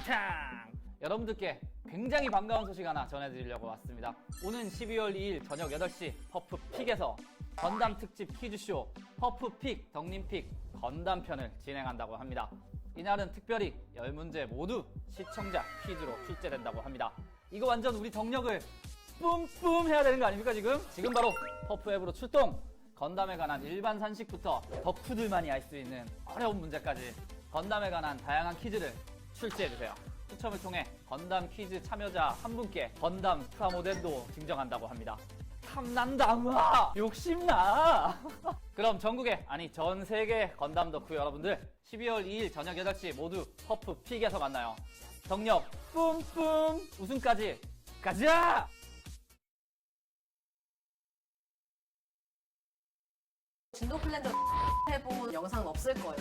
탕탕! 여러분들께 굉장히 반가운 소식 하나 전해드리려고 왔습니다. 오는 12월 2일 저녁 8시 퍼프픽에서 건담 특집 퀴즈쇼 퍼프픽 덕림픽 건담 편을 진행한다고 합니다. 이날은 특별히 10문제 모두 시청자 퀴즈로 출제된다고 합니다. 이거 완전 우리 정력을 뿜뿜 해야 되는 거 아닙니까 지금? 지금 바로 퍼프 앱으로 출동! 건담에 관한 일반 산식부터 덕후들만이 알 수 있는 어려운 문제까지 건담에 관한 다양한 퀴즈를 출제해주세요. 추첨을 통해 건담 퀴즈 참여자 한 분께 건담 프라모델도 증정한다고 합니다. 탐난다, 와! 욕심나! 그럼 전국에, 아니 전 세계 건담 덕후 여러분들 12월 2일 저녁 8시 모두 퍼프 픽에서 만나요. 정력 뿜뿜 우승까지 가자! 진도 클랜더 해본 영상 없을 거예요.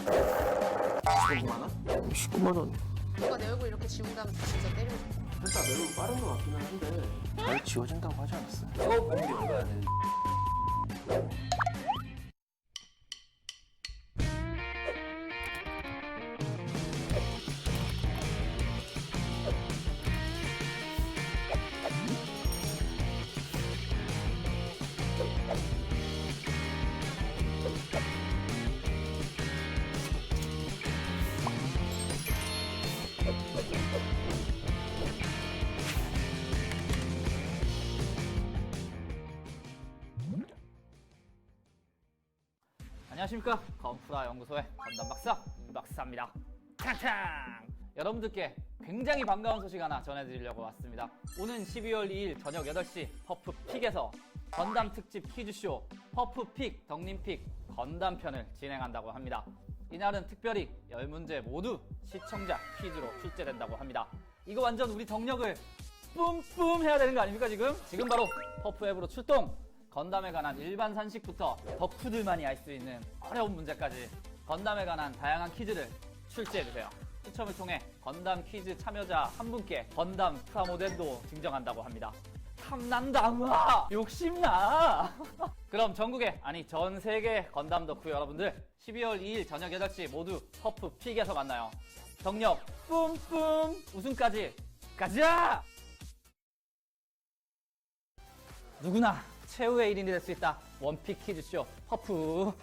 19만 원. 누가 내 얼굴 이렇게 가면 진짜 때리고 싶어. 매우 빠른 것 같기는 한데 잘 지워진다고 하지 않았어요? 어, 공기 올라 안녕하십니까 건프라 연구소의 건담 박사 임 박사입니다. 탕탕! 여러분들께 굉장히 반가운 소식 하나 전해드리려고 왔습니다. 오는 12월 2일 저녁 8시 퍼프픽에서 건담 특집 퀴즈쇼 퍼프픽 덕림픽 건담 편을 진행한다고 합니다. 이날은 특별히 10문제 모두 시청자 퀴즈로 출제된다고 합니다. 이거 완전 우리 정력을 뿜뿜 해야 되는 거 아닙니까 지금? 지금 바로 퍼프 앱으로 출동! 건담에 관한 일반 산식부터 덕후들만이 알 수 있는 어려운 문제까지 건담에 관한 다양한 퀴즈를 출제해주세요. 추첨을 통해 건담 퀴즈 참여자 한 분께 건담 프라모델도 증정한다고 합니다. 탐난다, 와! 욕심나! 그럼 전국에, 아니 전 세계 건담 덕후 여러분들 12월 2일 저녁 8시 모두 퍼프 픽에서 만나요. 정력 뿜뿜 우승까지 가자! 누구나 최후의 1인이 될 수 있다. 원픽 퀴즈쇼 퍼프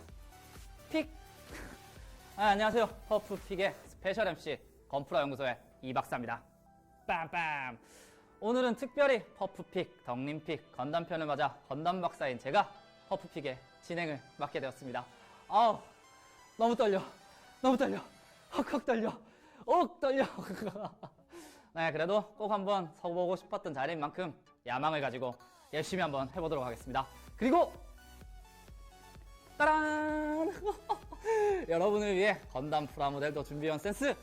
픽. 아, 안녕하세요. 퍼프 픽의 스페셜 MC 건프라 연구소의 이 박사입니다. 빰빰. 오늘은 특별히 퍼프 픽, 덕림 픽, 건담 편을 맞아 건담 박사인 제가 퍼프 픽의 진행을 맡게 되었습니다. 아우, 너무 떨려. 너무 떨려. 헉헉 떨려. 억 떨려. 네, 그래도 꼭 한번 서보고 싶었던 자리인 만큼 야망을 가지고 열심히 한번 해보도록 하겠습니다. 그리고 따란! 여러분을 위해 건담 프라모델도 준비해온 센스!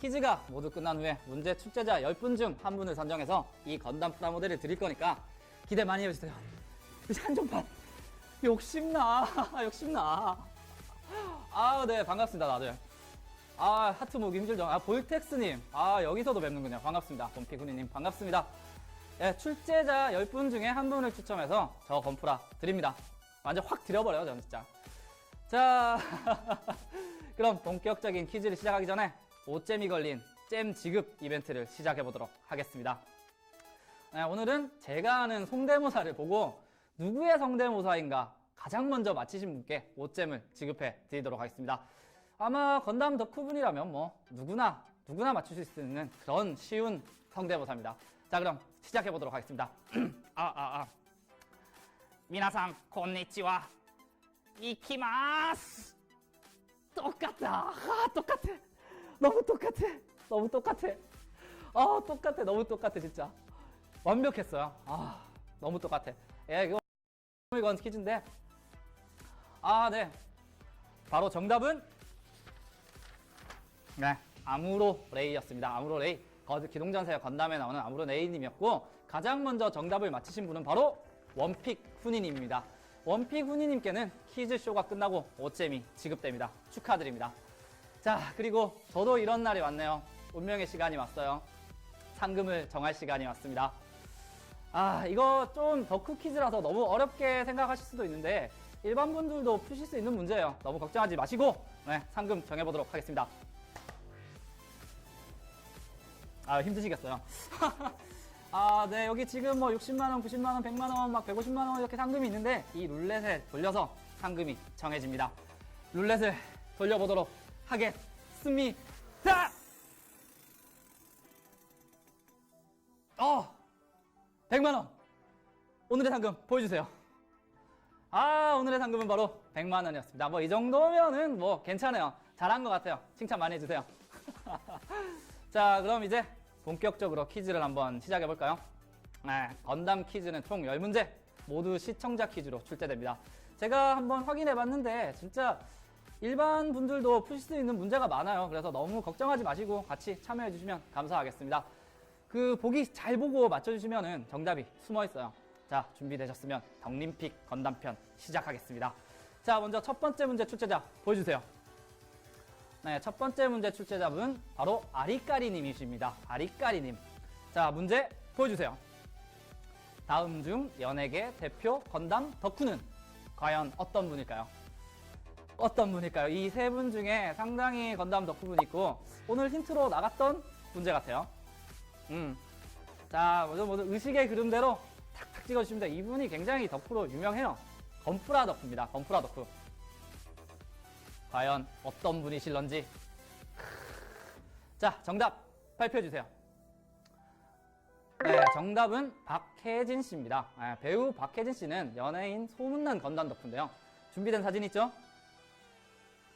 퀴즈가 모두 끝난 후에 문제 출제자 10분 중 한 분을 선정해서 이 건담 프라모델을 드릴 거니까 기대 많이 해주세요. 한정판! 욕심나! 욕심나! 아, 네, 반갑습니다, 다들. 아, 하트 모기 힘들죠? 아, 볼텍스님. 아, 여기서도 뵙는군요. 반갑습니다. 범피구니님, 반갑습니다. 예, 출제자 10분 중에 한 분을 추첨해서 저 건프라 드립니다. 완전 확 드려버려요, 저는 진짜. 자, 그럼 본격적인 퀴즈를 시작하기 전에 5잼이 걸린 잼 지급 이벤트를 시작해보도록 하겠습니다. 네, 오늘은 제가 아는 성대모사를 보고 누구의 성대모사인가 가장 먼저 맞히신 분께 5잼을 지급해 드리도록 하겠습니다. 아마 건담 덕후분이라면 뭐 누구나 누구나 맞출 수 있는 그런 쉬운 성대모사입니다. 자 그럼 시작해 보도록 하겠습니다. 아 아 아. 미나상 곤니치와 이키마스. 똑같다. 아 똑같아. 너무 똑같아. 너무 똑같아. 아 똑같아. 너무 똑같아 진짜. 완벽했어요. 아 너무 똑같아. 예 이거 이건 퀴즈인데. 아 네. 바로 정답은 네, 아무로 레이였습니다. 아무로 레이. 거- 기동전사의 건담에 나오는 아무로 레이님이었고 가장 먼저 정답을 맞히신 분은 바로 원픽 훈이님입니다. 원픽 훈이님께는 퀴즈쇼가 끝나고 5잼이 지급됩니다. 축하드립니다. 자, 그리고 저도 이런 날이 왔네요. 운명의 시간이 왔어요. 상금을 정할 시간이 왔습니다. 아, 이거 좀 덕후 퀴즈라서 너무 어렵게 생각하실 수도 있는데 일반 분들도 푸실 수 있는 문제예요. 너무 걱정하지 마시고 네, 상금 정해보도록 하겠습니다. 아, 힘드시겠어요. 아, 네, 여기 지금 뭐 60만원, 90만원, 100만원, 막 150만원 이렇게 상금이 있는데 이 룰렛에 돌려서 상금이 정해집니다. 룰렛을 돌려보도록 하겠습니다! 어! 100만원! 오늘의 상금 보여주세요. 아, 오늘의 상금은 바로 100만원이었습니다. 뭐 이 정도면은 뭐 괜찮아요. 잘한 것 같아요. 칭찬 많이 해주세요. 자, 그럼 이제 본격적으로 퀴즈를 한번 시작해 볼까요? 네, 건담 퀴즈는 총 10문제 모두 시청자 퀴즈로 출제됩니다. 제가 한번 확인해 봤는데 진짜 일반 분들도 푸실 수 있는 문제가 많아요. 그래서 너무 걱정하지 마시고 같이 참여해 주시면 감사하겠습니다. 그 보기 잘 보고 맞춰 주시면은 정답이 숨어 있어요. 자, 준비되셨으면 덕림픽 건담편 시작하겠습니다. 자, 먼저 첫 번째 문제 출제자 보여주세요. 네, 첫 번째 문제 출제자분 바로 아리까리님이십니다. 아리까리님. 자, 문제 보여주세요. 다음 중 연예계 대표 건담 덕후는 과연 어떤 분일까요? 어떤 분일까요? 이 세 분 중에 상당히 건담 덕후분이 있고 오늘 힌트로 나갔던 문제 같아요. 음. 자, 먼저 먼저 의식의 그림대로 탁탁 찍어주시면 돼요. 이분이 굉장히 덕후로 유명해요. 건프라 덕후입니다. 건프라 덕후. 과연 어떤 분이실런지. 자, 정답 발표해 주세요. 네, 정답은 박혜진 씨입니다. 아, 배우 박혜진 씨는 연예인 소문난 건담 덕후인데요. 준비된 사진 있죠?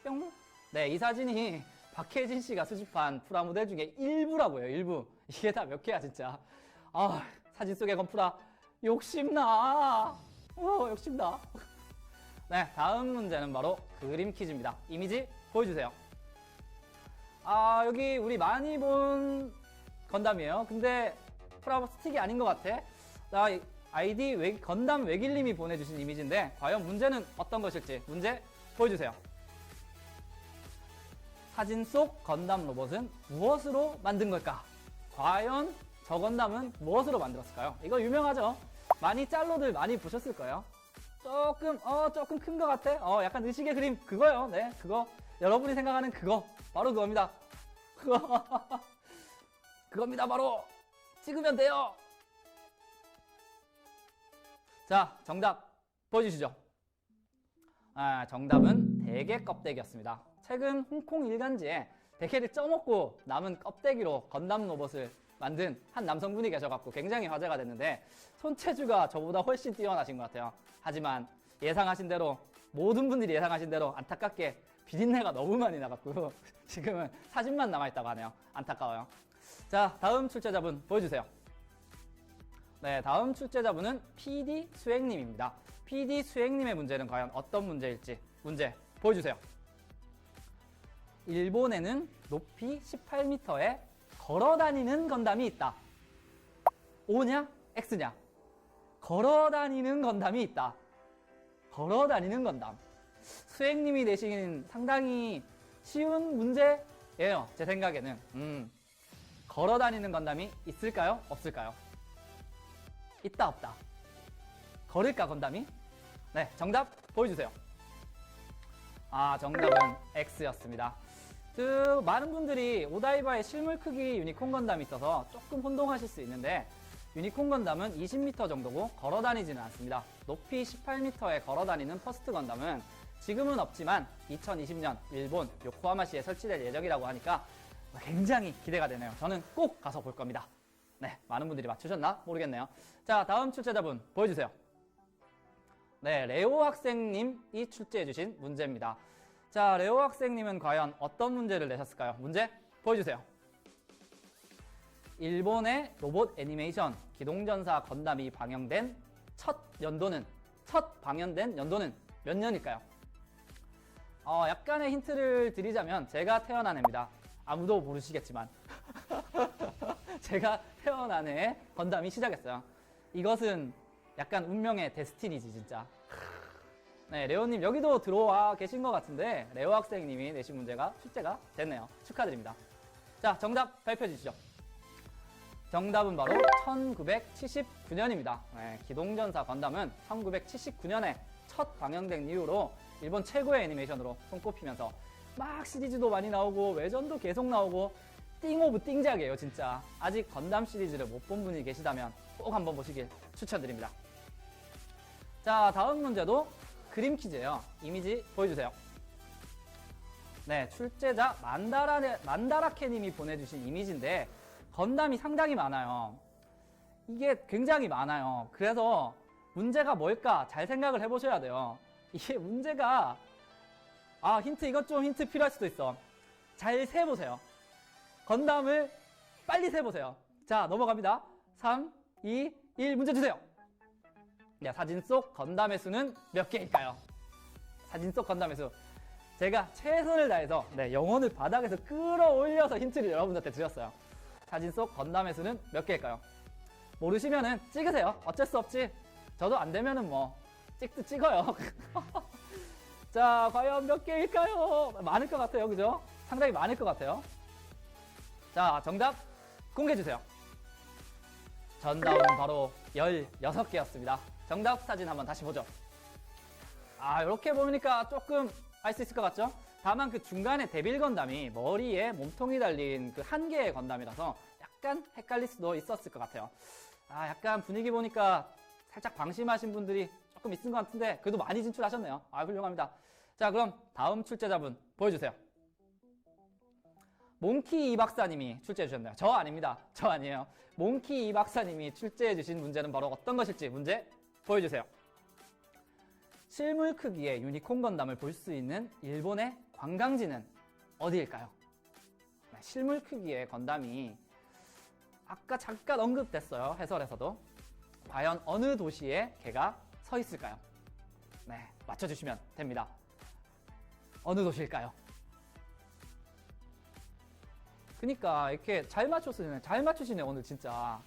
뿅. 네, 이 사진이 박혜진 씨가 수집한 프라모델 중에 일부라고요, 일부. 이게 다 몇 개야, 진짜. 아, 사진 속의 건프라 욕심나. 어, 욕심나. 네, 다음 문제는 바로 그림 퀴즈입니다. 이미지 보여주세요. 아, 여기 우리 많이 본 건담이에요. 근데 프라모 스틱이 아닌 것 같아. 자, 이 아이디 외- 건담 외길님이 보내주신 이미지인데 과연 문제는 어떤 것일지 문제 보여주세요. 사진 속 건담 로봇은 무엇으로 만든 걸까? 과연 저 건담은 무엇으로 만들었을까요? 이거 유명하죠? 많이 짤로들 많이 보셨을 거예요. 조금 어 조금 큰 것 같아. 어 약간 의식의 그림 그거요. 네 그거 여러분이 생각하는 그거 바로 그겁니다. 그거 그겁니다 바로 찍으면 돼요. 자 정답 보여주시죠. 아 정답은 대게 껍데기였습니다. 최근 홍콩 일간지에 대게를 쪄먹고 남은 껍데기로 건담 로봇을 만든 한 남성분이 계셔갖고 굉장히 화제가 됐는데 손재주가 저보다 훨씬 뛰어나신 것 같아요. 하지만 예상하신 대로 모든 분들이 예상하신 대로 안타깝게 비린내가 너무 많이 나갖고 지금은 사진만 남아있다고 하네요. 안타까워요. 자 다음 출제자분 보여주세요. 네 다음 출제자분은 PD 수행님입니다. PD 수행님의 문제는 과연 어떤 문제일지 문제 보여주세요. 일본에는 높이 18m에 걸어 다니는 건담이 있다. O냐? X냐? 걸어 다니는 건담이 있다. 걸어 다니는 건담. 수행님이 내신 상당히 쉬운 문제예요. 제 생각에는. 음. 걸어 다니는 건담이 있을까요? 없을까요? 있다, 없다. 걸을까, 건담이? 네, 정답 보여주세요. 아, 정답은 X였습니다. 그 많은 분들이 오다이바의 실물 크기 유니콘 건담이 있어서 조금 혼동하실 수 있는데 유니콘 건담은 20m 정도고 걸어 다니지는 않습니다. 높이 18m에 걸어 다니는 퍼스트 건담은 지금은 없지만 2020년 일본 요코하마시에 설치될 예정이라고 하니까 굉장히 기대가 되네요. 저는 꼭 가서 볼 겁니다. 네, 많은 분들이 맞추셨나 모르겠네요. 자, 다음 출제자분 보여주세요. 네, 레오 학생님이 출제해주신 문제입니다. 자, 레오 학생님은 과연 어떤 문제를 내셨을까요? 문제 보여주세요. 일본의 로봇 애니메이션 기동전사 건담이 방영된 첫 연도는 첫 방영된 연도는 몇 년일까요? 어, 약간의 힌트를 드리자면 제가 태어난 해입니다. 아무도 모르시겠지만 제가 태어난 해에 건담이 시작했어요. 이것은 약간 운명의 데스티니지 진짜. 네, 레오님 여기도 들어와 계신 것 같은데 레오 학생님이 내신 문제가 출제가 됐네요. 축하드립니다. 자, 정답 발표해 주시죠. 정답은 바로 1979년입니다. 네, 기동전사 건담은 1979년에 첫 방영된 이후로 일본 최고의 애니메이션으로 손꼽히면서 막 시리즈도 많이 나오고 외전도 계속 나오고 띵 오브 띵작이에요, 진짜. 아직 건담 시리즈를 못 본 분이 계시다면 꼭 한번 보시길 추천드립니다. 자, 다음 문제도 그림 퀴즈예요. 이미지 보여주세요. 네, 출제자 만다라, 만다라케님이 보내주신 이미지인데 건담이 상당히 많아요. 이게 굉장히 많아요. 그래서 문제가 뭘까 잘 생각을 해보셔야 돼요. 이게 문제가 아 힌트 이것 좀 힌트 필요할 수도 있어. 잘 세보세요. 건담을 빨리 세보세요. 자 넘어갑니다. 3, 2, 1 문제 주세요. 야 사진 속 건담의 수는 몇 개일까요? 사진 속 건담의 수. 제가 최선을 다해서 네, 영혼을 바닥에서 끌어올려서 힌트를 여러분들한테 드렸어요. 사진 속 건담의 수는 몇 개일까요? 모르시면은 찍으세요. 어쩔 수 없지. 저도 안 되면은 뭐 찍도 찍어요. 자, 과연 몇 개일까요? 많을 것 같아요. 그죠? 상당히 많을 것 같아요. 자, 정답 공개해 주세요. 정답은 바로 16개였습니다. 정답 사진 한번 다시 보죠. 아, 이렇게 보니까 조금 알 수 있을 것 같죠? 다만 그 중간에 데빌 건담이 머리에 몸통이 달린 그 한 개의 건담이라서 약간 헷갈릴 수도 있었을 것 같아요. 아, 약간 분위기 보니까 살짝 방심하신 분들이 조금 있은 것 같은데 그래도 많이 진출하셨네요. 아, 훌륭합니다. 자, 그럼 다음 출제자분 보여주세요. 몽키 이 박사님이 출제해 주셨네요. 저 아닙니다. 저 아니에요. 몽키 이 박사님이 출제해 주신 문제는 바로 어떤 것일지 문제 보여주세요. 실물 크기의 유니콘 건담을 볼 수 있는 일본의 관광지는 어디일까요? 네, 실물 크기의 건담이 아까 잠깐 언급됐어요. 해설에서도. 과연 어느 도시에 걔가 서 있을까요? 네, 맞춰주시면 됩니다. 어느 도시일까요? 그니까 이렇게 잘 맞췄으면 잘 맞추시네 오늘 진짜.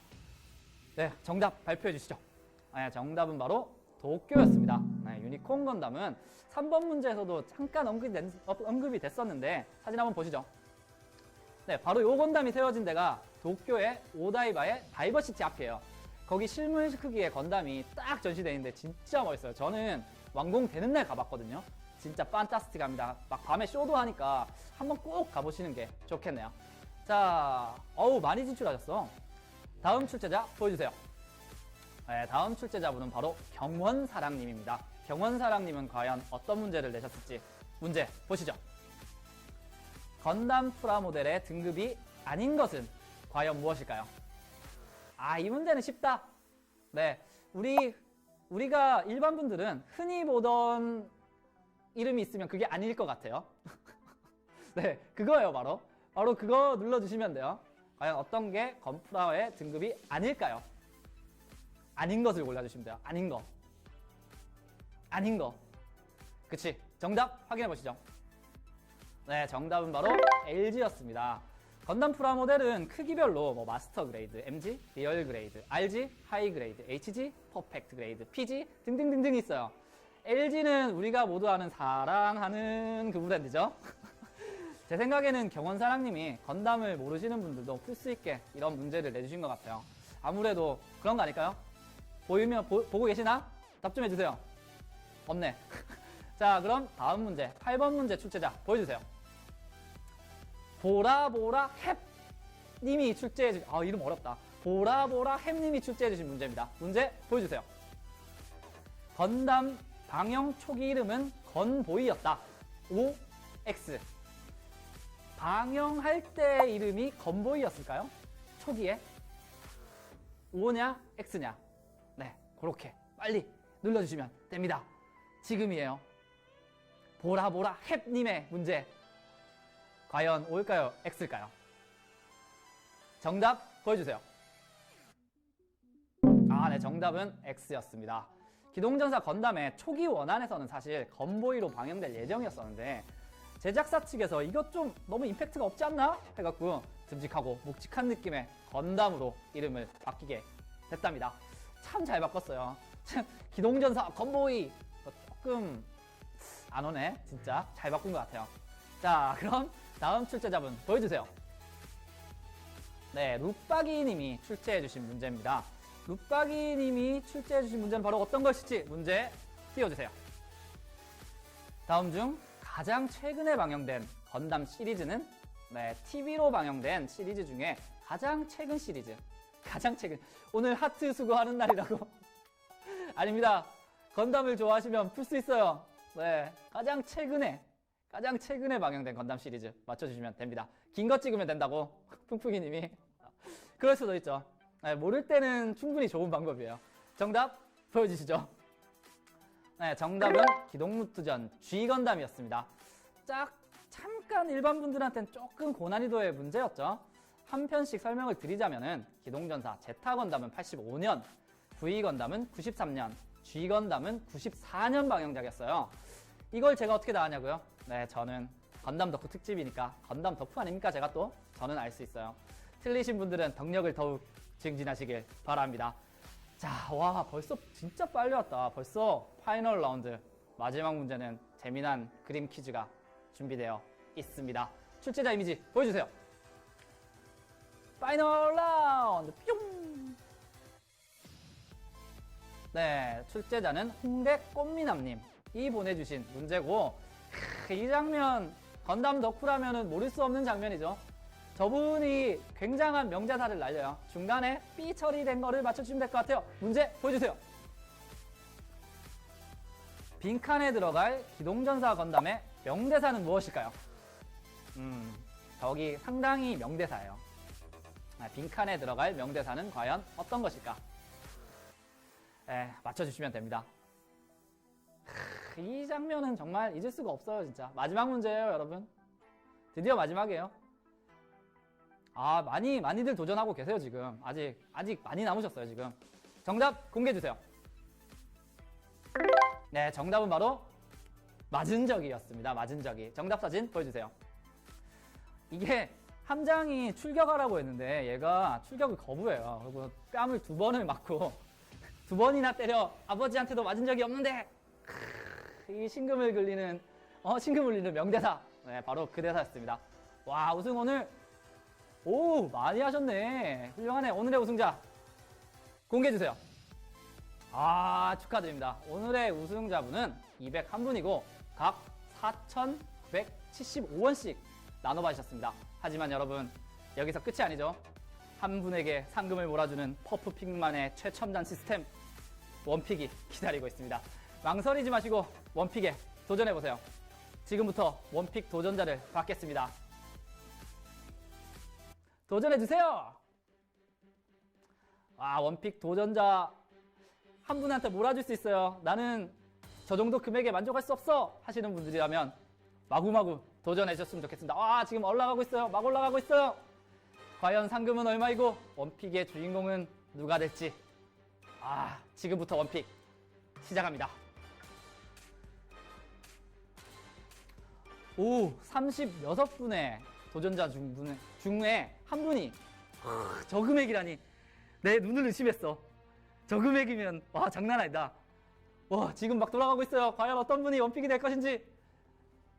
네, 정답 발표해 주시죠. 네, 정답은 바로 도쿄였습니다. 네, 유니콘 건담은 3번 문제에서도 잠깐 언급이, 됐, 언급이 됐었는데 사진 한번 보시죠. 네, 바로 요 건담이 세워진 데가 도쿄의 오다이바의 다이버시티 앞이에요. 거기 실물 크기의 건담이 딱 전시되어 있는데 진짜 멋있어요. 저는 완공되는 날 가봤거든요. 진짜 판타스틱합니다. 막 밤에 쇼도 하니까 한번 꼭 가보시는 게 좋겠네요. 자, 어우 많이 진출하셨어. 다음 출제자 보여주세요. 네, 다음 출제자분은 바로 경원사랑님입니다. 경원사랑님은 과연 어떤 문제를 내셨을지 문제 보시죠. 건담 프라모델의 등급이 아닌 것은 과연 무엇일까요? 아, 이 문제는 쉽다. 네, 우리 우리가 일반 분들은 흔히 보던 이름이 있으면 그게 아닐 것 같아요. 네, 그거예요, 바로. 바로 그거 눌러주시면 돼요. 과연 어떤 게 건프라의 등급이 아닐까요? 아닌 것을 골라주시면 돼요. 아닌 거. 아닌 거. 그치. 정답 확인해 보시죠. 네, 정답은 바로 LG였습니다. 건담 프라모델은 크기별로 뭐 마스터 그레이드, MG, 리얼 그레이드, RG, 하이 그레이드, HG, 퍼펙트 그레이드, PG 등등등등 있어요. LG는 우리가 모두 아는 사랑하는 그 브랜드죠. 제 생각에는 경원사랑님이 건담을 모르시는 분들도 풀 수 있게 이런 문제를 내주신 것 같아요. 아무래도 그런 거 아닐까요? 보이면 보, 보고 계시나? 답 좀 해주세요. 없네. 자, 그럼 다음 문제 8번 문제 출제자 보여주세요. 보라보라 햅 님이 출제해 주신 아 이름 어렵다. 보라보라 햅 님이 출제해 주신 문제입니다. 문제 보여주세요. 건담 방영 초기 이름은 건보이였다. O X 방영할 때 이름이 건보이였을까요? 초기에 O냐 X냐 네 그렇게 빨리 눌러주시면 됩니다. 지금이에요. 보라보라 햅님의 문제 과연 O일까요? X일까요? 정답 보여주세요. 아, 네, 정답은 X였습니다. 기동전사 건담의 초기 원안에서는 사실 건보이로 방영될 예정이었었는데 제작사 측에서 이것 좀 너무 임팩트가 없지 않나? 해갖고 듬직하고 묵직한 느낌의 건담으로 이름을 바뀌게 됐답니다. 참 잘 바꿨어요. 참 기동전사 건보이 조금 안 오네. 진짜 잘 바꾼 것 같아요. 자, 그럼 다음 출제자분 보여주세요. 네, 룻바기 님이 출제해주신 문제입니다. 룻바기 님이 출제해주신 문제는 바로 어떤 것일지 문제 띄워주세요. 다음 중 가장 최근에 방영된 건담 시리즈는 네, TV로 방영된 시리즈 중에 가장 최근 시리즈. 가장 최근. 오늘 하트 수고하는 날이라고. 아닙니다. 건담을 좋아하시면 풀 수 있어요. 네, 가장 최근에 가장 최근에 방영된 건담 시리즈 맞춰주시면 됩니다. 긴 거 찍으면 된다고 풍풍이님이 그럴 수도 있죠. 네, 모를 때는 충분히 좋은 방법이에요. 정답 보여주시죠. 네, 정답은 기동무투전 G 건담이었습니다. 짝 잠깐 일반 분들한테는 조금 고난이도의 문제였죠. 한 편씩 설명을 드리자면은 기동전사 제타 건담은 85년, V 건담은 93년, G 건담은 94년 방영작이었어요. 이걸 제가 어떻게 다 아냐고요? 네, 저는 건담 덕후 특집이니까 건담 덕후 아닙니까? 제가 또 저는 알 수 있어요. 틀리신 분들은 덕력을 더욱 증진하시길 바랍니다. 자, 와, 벌써 진짜 빨리 왔다. 벌써 파이널 라운드. 마지막 문제는 재미난 그림 퀴즈가 준비되어 있습니다. 출제자 이미지 보여주세요. 파이널 라운드 뿅! 네, 출제자는 홍대 꽃미남님. 이 보내주신 문제고, 크, 이 장면, 건담 덕후라면 모를 수 없는 장면이죠. 저분이 굉장한 명대사를 날려요. 중간에 삐 처리된 거를 맞춰주시면 될 것 같아요. 문제 보여주세요. 빈칸에 들어갈 기동전사 건담의 명대사는 무엇일까요? 음, 저기 상당히 명대사예요. 아, 빈칸에 들어갈 명대사는 과연 어떤 것일까? 에, 맞춰주시면 됩니다. 크, 이 장면은 정말 잊을 수가 없어요, 진짜. 마지막 문제예요, 여러분. 드디어 마지막이에요. 아, 많이, 많이들 도전하고 계세요, 지금. 아직, 아직 많이 남으셨어요, 지금. 정답 공개해주세요. 네, 정답은 바로 맞은 적이었습니다. 맞은 적이. 정답 사진 보여주세요. 이게 함장이 출격하라고 했는데 얘가 출격을 거부해요. 그리고 뺨을 두 번을 맞고 두 번이나 때려 아버지한테도 맞은 적이 없는데 크, 이 신금을 긁리는 어 신금 울리는 명대사. 네, 바로 그 대사였습니다. 와 우승 오늘 오 많이 하셨네. 훌륭하네. 오늘의 우승자 공개해 주세요. 아 축하드립니다. 오늘의 우승자분은 201분이고 각 4,975원씩 나눠받으셨습니다. 하지만 여러분 여기서 끝이 아니죠. 한 분에게 상금을 몰아주는 퍼프 픽만의 최첨단 시스템 원픽이 기다리고 있습니다. 망설이지 마시고 원픽에 도전해보세요. 지금부터 원픽 도전자를 받겠습니다. 도전해주세요! 아, 원픽 도전자 한 분한테 몰아줄 수 있어요. 나는 저 정도 금액에 만족할 수 없어! 하시는 분들이라면 마구마구 도전해 주셨으면 좋겠습니다. 아, 지금 올라가고 있어요. 막 올라가고 있어요. 과연 상금은 얼마이고 원픽의 주인공은 누가 될지. 아, 지금부터 원픽 시작합니다. 오, 36분의 도전자 중, 분- 중에 한 분이 하, 저 금액이라니 내 눈을 의심했어. 저 금액이면 와 장난 아니다. 와 지금 막 돌아가고 있어요. 과연 어떤 분이 원픽이 될 것인지.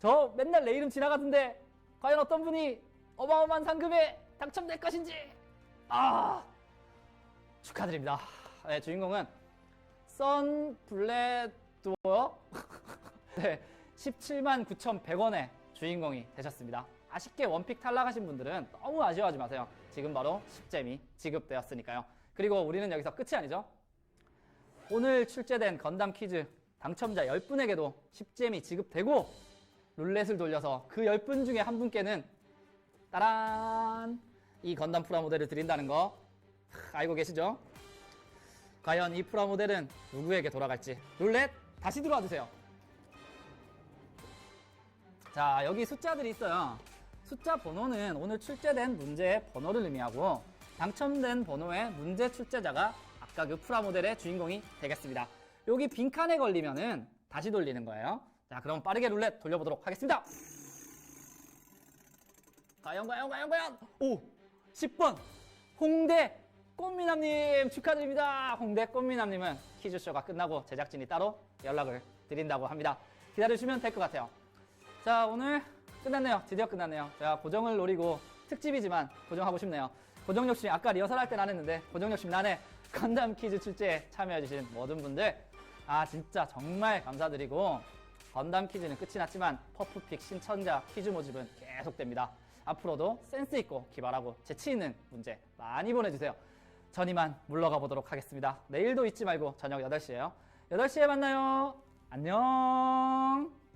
저 맨날 내 이름 지나가던데 과연 어떤 분이 어마어마한 상금에 당첨될 것인지. 아 축하드립니다. 네, 주인공은 선 블레도어 네, 17만 9,100원의 주인공이 되셨습니다. 아쉽게 원픽 탈락하신 분들은 너무 아쉬워하지 마세요. 지금 바로 10잼이 지급되었으니까요. 그리고 우리는 여기서 끝이 아니죠. 오늘 출제된 건담 퀴즈 당첨자 10분에게도 10잼이 지급되고 룰렛을 돌려서 그 10분 중에 한 분께는 따란 이 건담 프라모델을 드린다는 거 하, 알고 계시죠? 과연 이 프라모델은 누구에게 돌아갈지 룰렛 다시 들어와 주세요. 자, 여기 숫자들이 있어요. 숫자 번호는 오늘 출제된 문제의 번호를 의미하고 당첨된 번호의 문제 출제자가 아까 그 프라모델의 주인공이 되겠습니다. 여기 빈칸에 걸리면은 다시 돌리는 거예요. 자, 그럼 빠르게 룰렛 돌려보도록 하겠습니다. 과연, 과연, 과연, 과연! 오! 10번! 홍대 꽃미남님 축하드립니다. 홍대 꽃미남님은 퀴즈쇼가 끝나고 제작진이 따로 연락을 드린다고 합니다. 기다려주시면 될 것 같아요. 자, 오늘 끝났네요. 드디어 끝났네요. 제가 고정을 노리고 특집이지만 고정하고 싶네요. 고정 욕심 아까 리허설 할 땐 안 했는데 고정 욕심 나네. 건담 퀴즈 출제에 참여해주신 모든 분들 아 진짜 정말 감사드리고 건담 퀴즈는 끝이 났지만 퍼프픽 신천자 퀴즈 모집은 계속됩니다. 앞으로도 센스 있고 기발하고 재치 있는 문제 많이 보내주세요. 전 이만 물러가 보도록 하겠습니다. 내일도 잊지 말고 저녁 8시에요. 8시에 만나요. 안녕.